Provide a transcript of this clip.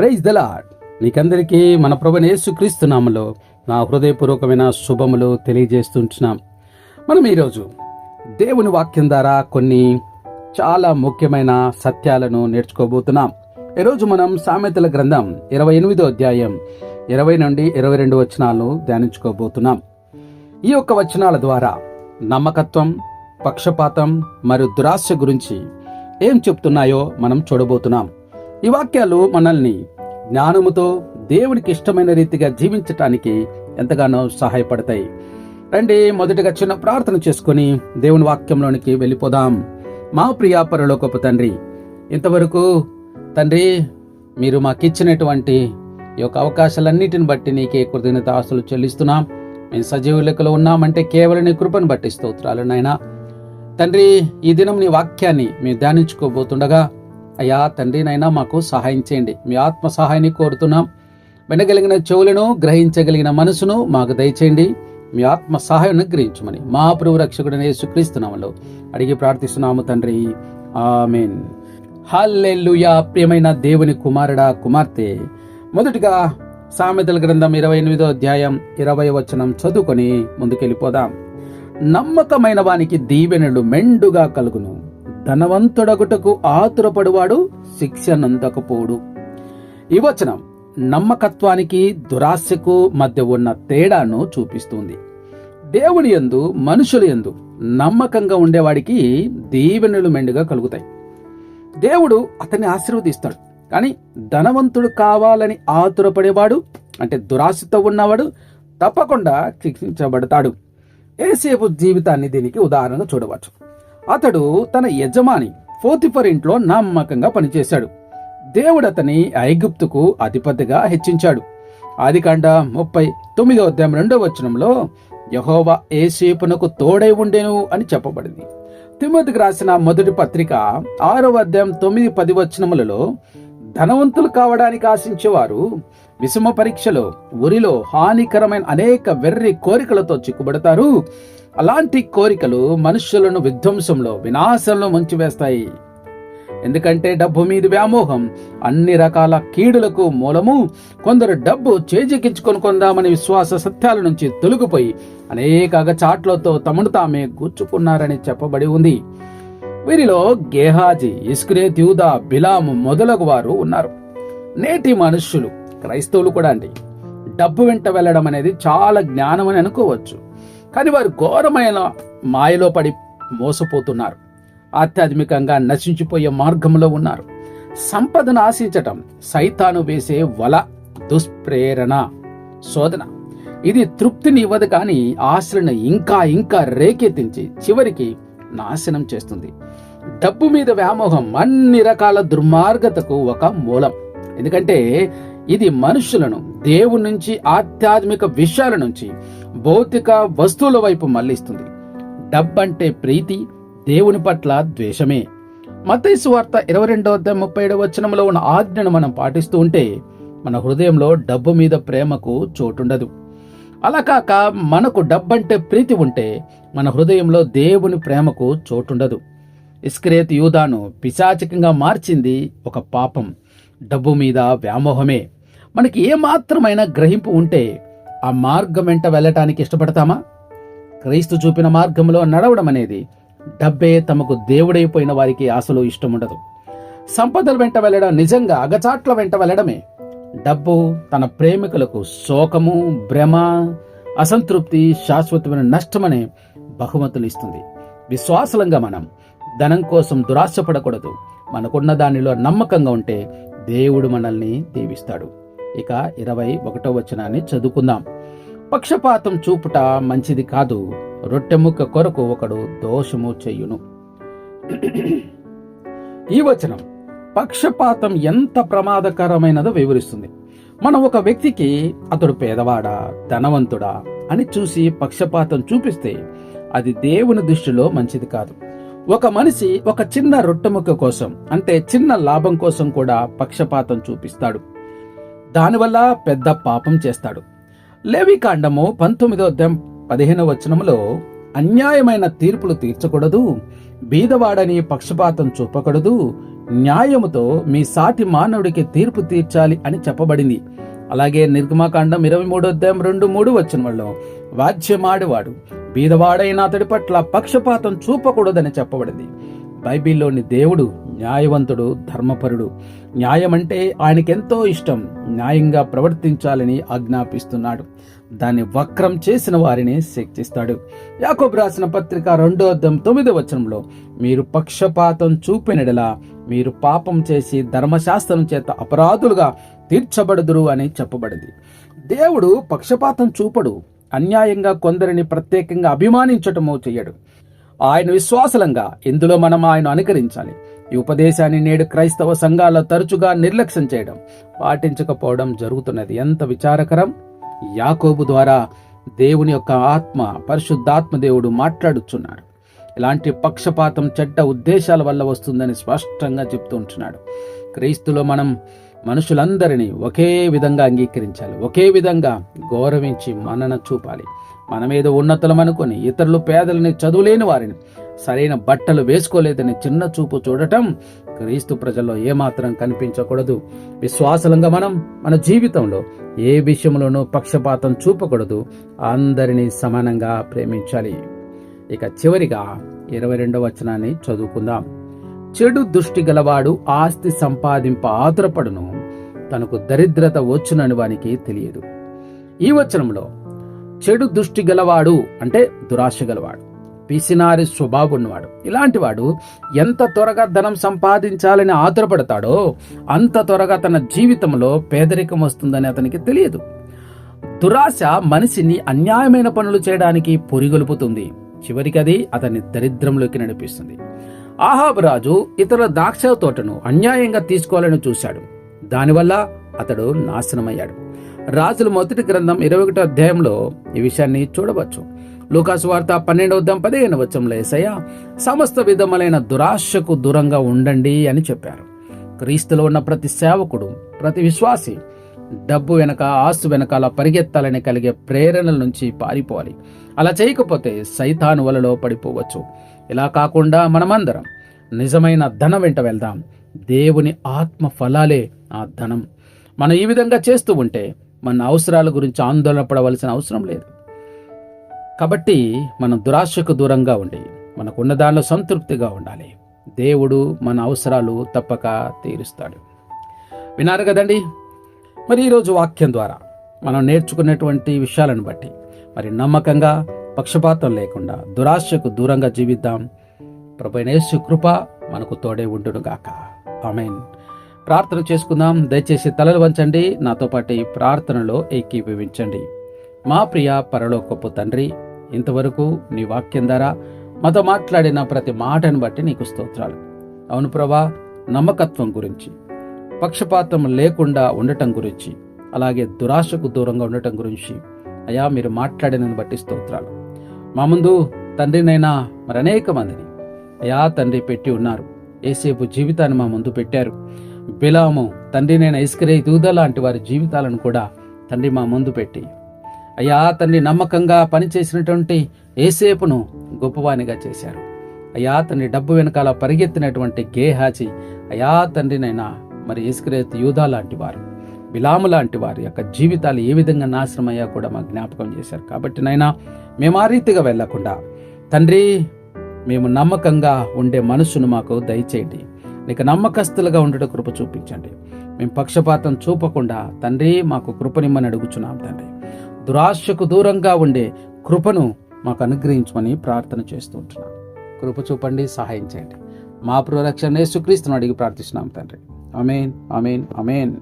Praise the Lord మీకందరికీ మన ప్రభు యేసుక్రీస్తు నామలో నా హృదయపూర్వకమైన శుభములు తెలియజేస్తుంటున్నాం. మనం ఈరోజు దేవుని వాక్యం ద్వారా కొన్ని చాలా ముఖ్యమైన సత్యాలను నేర్చుకోబోతున్నాం. ఈరోజు మనం సామెతల గ్రంథం ఇరవై ఎనిమిదో అధ్యాయం ఇరవై నుండి ఇరవై రెండు వచనాలను ధ్యానించుకోబోతున్నాం. ఈ యొక్క వచనాల ద్వారా నమ్మకత్వం పక్షపాతం మరియు దురాశ గురించి ఏం చెప్తున్నాయో మనం చూడబోతున్నాం. ఈ వాక్యాలు మనల్ని జ్ఞానముతో దేవునికి ఇష్టమైన రీతిగా జీవించటానికి ఎంతగానో సహాయపడతాయి. రండి మొదటగా చిన్న ప్రార్థన చేసుకుని దేవుని వాక్యంలోనికి వెళ్ళిపోదాం. మా ప్రియా పరలోకపు తండ్రి ఇంతవరకు తండ్రి మీరు మాకిచ్చినటువంటి ఈ యొక్క అవకాశాలన్నిటిని బట్టి నీకే కృతజ్ఞత ఆస్తులు చెల్లిస్తున్నాం. మేము సజీవ లెక్కలో ఉన్నామంటే కేవలం నీ కృపను బట్టి స్తోత్రాలు నాయన. తండ్రి ఈ దినం నీ వాక్యాన్ని మేము ధ్యానించుకోబోతుండగా అయ్యా తండ్రినైనా మాకు సహాయం చేయండి. మీ ఆత్మ సహాయాన్ని కోరుతున్నాం. వినగలిగిన చెవులను గ్రహించగలిగిన మనసును మాకు దయచేయండి. మీ ఆత్మ సహాయాన్ని గ్రహించమని మా ప్రభు రక్షకుడనే సుక్రీస్తున్నామలో అడిగి ప్రార్థిస్తున్నాము తండ్రి. ఆమెన్. హల్లెల్లుయా ప్రియమైన దేవుని కుమారుడా కుమార్తె మొదటిగా సామెతల గ్రంథం ఇరవై ఎనిమిదో అధ్యాయం ఇరవై వచనం చదువుకొని ముందుకెళ్ళిపోదాం. నమ్మకమైన వానికి దీవెనలు మెండుగా కలుగును. ధనవంతుడగుటకు ఆతురపడువాడు శిక్ష నందకపోడు ఈ వచనం నమ్మకత్వానికి దురాశకు మధ్య ఉన్న తేడాను చూపిస్తుంది. దేవుని యందు మనుషుల యందు నమ్మకంగా ఉండేవాడికి దీవెనలు మెండుగా కలుగుతాయి. దేవుడు అతన్ని ఆశీర్వదిస్తాడు. కానీ ధనవంతుడు కావాలని ఆతురపడేవాడు అంటే దురాశతో ఉన్నవాడు తప్పకుండా శిక్షించబడతాడు. ఏసేపు జీవితాన్ని దీనికి ఉదాహరణగా చూడవచ్చు. అతడు తన యజమాని ఫోతిఫర్ ఇంట్లో నమ్మకంగా పనిచేశాడు. దేవుడు అతని ఐగుప్తుకు అధిపతిగా హెచ్చించాడు. ఆదికాండ ముప్పై తొమ్మిదో అధ్యాయం రెండో వచనంలో యహోవా ఏసేపునకు తోడై ఉండేను అని చెప్పబడింది. తిమ్మతికి రాసిన మొదటి పత్రిక ఆరవ అధ్యాయం తొమ్మిది పది వచనములలో ధనవంతులు కావడానికి ఆశించేవారు విషమ పరీక్షలో ఉరిలో హానికరమైన అనేక వెర్రి కోరికలతో చిక్కుబడతారు. అలాంటి కోరికలు మనుష్యులను విధ్వంసంలో వినాశంలో ముంచివేస్తాయి. ఎందుకంటే డబ్బు మీద వ్యామోహం. అన్ని రకాల కీడులకు మూలము. కొందరు డబ్బు చేజికించుకొని కొందామని విశ్వాస సత్యాల నుంచి తొలగిపోయి అనేక అగచాట్లతో తమను తామే గుచ్చుకున్నారని చెప్పబడి ఉంది. వీరిలో గేహాజీ ఇస్క్రేత్ యూదా బిలాము మొదలగు వారు ఉన్నారు. నేటి మనుష్యులు క్రైస్తవులు కూడా అండి. డబ్బు వెంట వెళ్ళడం అనేది చాలా జ్ఞానం అని అనుకోవచ్చు. కానీ వారు ఘోరమైన మాయలో పడి మోసపోతున్నారు. ఆధ్యాత్మికంగా నశించిపోయే మార్గంలో ఉన్నారు. సంపదను ఆశించటం సైతాను వేసే వల దుష్ప్రేరణ శోధన. ఇది తృప్తిని ఇవ్వదు కానీ ఆశలను ఇంకా ఇంకా రేకెత్తించి చివరికి నాశనం చేస్తుంది. డబ్బు మీద వ్యామోహం అన్ని రకాల దుర్మార్గతకు ఒక మూలం. ఎందుకంటే ఇది మనుషులను దేవుని నుంచి ఆధ్యాత్మిక విషయాల నుంచి భౌతిక వస్తువుల వైపు మళ్ళిస్తుంది డబ్బంటే ప్రీతి దేవుని పట్ల ద్వేషమే. మతైసు వార్త ఇరవై రెండవ అధ్యాయం ముప్పై ఏడవ వచనంలో ఉన్న ఆజ్ఞను మనం పాటిస్తూ ఉంటే మన హృదయంలో డబ్బు మీద ప్రేమకు చోటుండదు. అలా కాక మనకు డబ్బంటే ప్రీతి ఉంటే మన హృదయంలో దేవుని ప్రేమకు చోటుండదు. ఇస్క్రేత్ యూదాను పిశాచికంగా మార్చింది ఒక పాపం. డబ్బు మీద వ్యామోహమే. మనకి ఏమాత్రమైన గ్రహింపు ఉంటే ఆ మార్గం వెంట వెళ్ళటానికి ఇష్టపడతామా? క్రీస్తు చూపిన మార్గంలో నడవడం అనేది డబ్బే తమకు దేవుడైపోయిన వారికి ఆశలు ఇష్టం ఉండదు సంపదల వెంట వెళ్ళడం నిజంగా అగచాట్ల వెంట వెళ్ళడమే. డబ్బు తన ప్రేమికులకు శోకము భ్రమ అసంతృప్తి శాశ్వతమైన నష్టమనే బహుమతులు ఇస్తుంది. విశ్వాసలంగా మనం ధనం కోసం దురాశపడకూడదు. మనకున్న దానిలో నమ్మకంగా ఉంటే దేవుడు మనల్ని దీవిస్తాడు. ఇక ఇరవై ఒకటో వచనాన్ని చదువుకుందాం. పక్షపాతం చూపుట మంచిది కాదు రొట్టెముక్క కొరకు ఒకడు దోషము చెయ్యును ఈ వచనం పక్షపాతం ఎంత ప్రమాదకరమైనదో వివరిస్తుంది. మనం ఒక వ్యక్తికి అతడు పేదవాడా ధనవంతుడా అని చూసి పక్షపాతం చూపిస్తే అది దేవుని దృష్టిలో మంచిది కాదు. ఒక మనిషి ఒక చిన్న రొట్టెముక్క కోసం అంటే చిన్న లాభం కోసం కూడా పక్షపాతం చూపిస్తాడు. దానివల్ల పెద్ద పాపం చేస్తాడు. లేవికాండము పంతొమ్మిదో అధ్యాయం పదిహేనవ వచనములో అన్యాయమైన తీర్పులు తీర్చకూడదు బీదవాడని పక్షపాతం చూపకూడదు న్యాయముతో మీ సాటి మానవుడికి తీర్పు తీర్చాలి అని చెప్పబడింది. అలాగే నిర్గమాకాండం ఇరవై మూడు అధ్యాయం రెండు మూడు వచ్చిన వాళ్ళు వాద్యమాడేవాడు బీదవాడైన అతడి పట్ల పక్షపాతం చూపకూడదని చెప్పబడింది. బైబిల్లోని దేవుడు న్యాయవంతుడు ధర్మపరుడు. న్యాయం అంటే ఆయనకెంతో ఇష్టం. న్యాయంగా ప్రవర్తించాలని ఆజ్ఞాపిస్తున్నాడు. దాన్ని వక్రం చేసిన వారిని శిక్షిస్తాడు యాకోబు రాసిన పత్రిక రెండో అద్దం తొమ్మిదో వచనంలో మీరు పక్షపాతం చూపినడలా మీరు పాపం చేసి ధర్మశాస్త్రం చేత అపరాధులుగా తీర్చబడదురు అని చెప్పబడింది. దేవుడు పక్షపాతం చూపడు. అన్యాయంగా కొందరిని ప్రత్యేకంగా అభిమానించటమో చెయ్యడు. ఆయన విశ్వాసలంగా ఇందులో మనం ఆయన అనుకరించాలి. ఈ ఉపదేశాన్ని నేడు క్రైస్తవ సంఘాల తరచుగా నిర్లక్ష్యం చేయడం పాటించకపోవడం జరుగుతున్నది. ఎంత విచారకరం! యాకోబు ద్వారా దేవుని యొక్క ఆత్మ పరిశుద్ధాత్మ దేవుడు మాట్లాడుచున్నాడు. ఇలాంటి పక్షపాతం చెడ్డ ఉద్దేశాల వల్ల వస్తుందని స్పష్టంగా చెప్తూ ఉంటున్నాడు. క్రీస్తులో మనం మనుషులందరినీ ఒకే విధంగా అంగీకరించాలి. ఒకే విధంగా గౌరవించి మనన చూపాలి. మనమేదో ఉన్నతులమనుకొని ఇతరులు పేదలని చదువులేని వారిని సరైన బట్టలు వేసుకోలేదని చిన్న చూపు చూడటం క్రీస్తు ప్రజల్లో ఏమాత్రం కనిపించకూడదు. విశ్వాసలంగా మనం మన జీవితంలో ఏ విషయంలోనూ పక్షపాతం చూపకూడదు. అందరినీ సమానంగా ప్రేమించాలి. ఇక చివరిగా ఇరవై రెండవ వచనాన్ని చదువుకుందాం. చెడు దృష్టి గలవాడు ఆస్తి సంపాదింప ఆతురపడును. తనకు దరిద్రత వచ్చునని వానికి తెలియదు. ఈ వచనంలో చెడు దృష్టి గలవాడు అంటే దురాశ గలవాడు. పిసినారి స్వభావం ఉన్నవాడు ఇలాంటి వాడు ఎంత త్వరగా ధనం సంపాదించాలని ఆతురపడతాడో అంత త్వరగా తన జీవితంలో పేదరికం వస్తుందని అతనికి తెలియదు. దురాశ మనిషిని అన్యాయమైన పనులు చేయడానికి పొరిగొలుపుతుంది. చివరికి అది అతన్ని దరిద్రంలోకి నడిపిస్తుంది. ఆహాబ్ రాజు ఇతరుల ద్రాక్ష తోటను అన్యాయంగా తీసుకోవాలని చూశాడు. దానివల్ల అతడు నాశనమయ్యాడు. రాజుల మొదటి గ్రంథం ఇరవై ఒకటో అధ్యాయంలో ఈ విషయాన్ని చూడవచ్చు. లూకాసు వార్త పన్నెండవ అధ్యాయం పదిహేను వచ్చంలో ఏసయ్య సమస్త విధములైన దురాశకు దూరంగా ఉండండి అని చెప్పారు. క్రీస్తులో ఉన్న ప్రతి సేవకుడు ప్రతి విశ్వాసి డబ్బు వెనక ఆస్తు వెనకాల పరిగెత్తాలని కలిగే ప్రేరణల నుంచి పారిపోవాలి. అలా చేయకపోతే సైతాను వలలో పడిపోవచ్చు. ఇలా కాకుండా మనమందరం నిజమైన ధనం వెంట వెళ్దాం. దేవుని ఆత్మ ఫలాలే ఆ ధనం. మనం ఈ విధంగా చేస్తూ ఉంటే మన అవసరాల గురించి ఆందోళన పడవలసిన అవసరం లేదు. కాబట్టి మనం దురాశకు దూరంగా ఉండి మనకున్న దానిలో సంతృప్తిగా ఉండాలి. దేవుడు మన అవసరాలు తప్పక తీరుస్తాడు. విన్నారు కదండి? మరి ఈరోజు వాక్యం ద్వారా మనం నేర్చుకున్నటువంటి విషయాలను బట్టి మరి నమ్మకంగా పక్షపాతం లేకుండా దురాశకు దూరంగా జీవిద్దాం. ప్రభునేసు కృప మనకు తోడే ఉండునుగాక ఆమెన్. ప్రార్థన చేసుకుందాం. దయచేసి తలలు వంచండి. నాతో పాటు ప్రార్థనలో ఏకీభవించండి. మా ప్రియ పరలోకపు తండ్రి ఇంతవరకు నీ వాక్యం ద్వారా మాతో మాట్లాడిన ప్రతి మాటను బట్టి నీకు స్తోత్రాలు. అవును ప్రభా నమ్మకత్వం గురించి పక్షపాతం లేకుండా ఉండటం గురించి అలాగే దురాశకు దూరంగా ఉండటం గురించి అయా మీరు మాట్లాడినని బట్టి స్తోత్రాలు. మా ముందు తండ్రినైనా మరి అనేక మందిని అయా తండ్రి పెట్టి ఉన్నారు. ఏసేపు జీవితాన్ని మా ముందు పెట్టారు. బిలాము తండ్రినైన ఇస్కరే దూద లాంటి వారి జీవితాలను కూడా తండ్రి మా ముందు పెట్టి అయ్యా తండ్రి నమ్మకంగా పనిచేసినటువంటి ఏసేపును గొప్పవానిగా చేశారు. అయ్యా తండ్రి డబ్బు వెనకాల పరిగెత్తినటువంటి గేహాచి అయా తండ్రినైనా మరి ఇస్కరేత్ యూదా లాంటి వారు బిలాము లాంటి వారి యొక్క జీవితాలు ఏ విధంగా నాశనమయ్యా కూడా మాకు జ్ఞాపకం చేశారు. కాబట్టి నైనా మేము ఆ రీతిగా వెళ్ళకుండా తండ్రి మేము నమ్మకంగా ఉండే మనసును మాకు దయచేయండి. నీకు నమ్మకస్తులుగా ఉండడం కృప చూపించండి. మేము పక్షపాతం చూపకుండా తండ్రి మాకు కృపనిమ్మని అడుగుచున్నాం తండ్రి. దురాశకు దూరంగా ఉండే కృపను మాకు అనుగ్రహించమని ప్రార్థన చేస్తూ ఉంటున్నాం. కృప చూపండి సహాయం చేయండి. మా ప్రొరక్షణ యేసుక్రీస్తును అడిగి ప్రార్థిస్తున్నాం తండ్రి. అమేన్ అమేన్ అమేన్